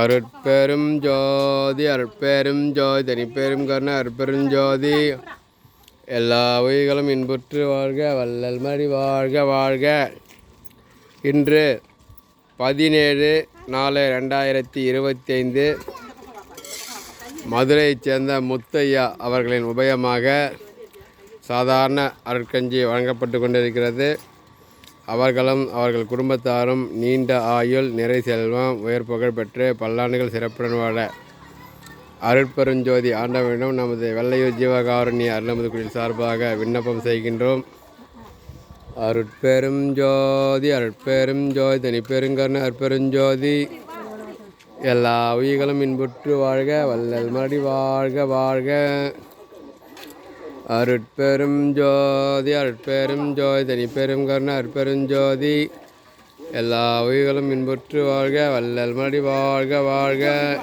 அருட்பெரும் ஜோதி அருட்பெரும் ஜோதி தனிப்பெரும் கருணை அருட்பெரும் ஜோதி. எல்லா உயிர்களும் இன்புற்று வாழ்க வள்ளல் மடி வாழ்க வாழ்க. இன்று பதினேழு நாலு ரெண்டாயிரத்தி இருபத்தி ஐந்து மதுரையைச் சேர்ந்த முத்தையா அவர்களின் உபயமாக சாதாரண அருட்கஞ்சி வழங்கப்பட்டு கொண்டிருக்கிறது. அவர்களும் அவர்கள் குடும்பத்தாரும் நீண்ட ஆயுள் நிறை செல்வம் உயர் புகழ் பெற்று பல்லாண்டுகள் சிறப்புடன் வாழ அருட்பெருஞ்சோதி ஆண்டவனிடம் நமது வெள்ளையூர் ஜீவகாருண்ய அருளமது குடில் சார்பாக விண்ணப்பம் செய்கின்றோம். அருட்பெரும் ஜோதி அருட்பெரும் ஜோதி தனிப்பெருங்கருணை அருட்பெருஞ்சோதி எல்லா உயிர்களும் இன்புற்று வாழ்க வல்லல் மறுபடி வாழ்க வாழ்க. அருட்பெரும் ஜோதி அருட்பெரும் ஜோதி தனிப்பெரும் கருணை அருட்பெரும் ஜோதி. எல்லா உயிர்களும் இன்புற்று வாழ்க வல்லல் மறுபடி வாழ்க வாழ்க.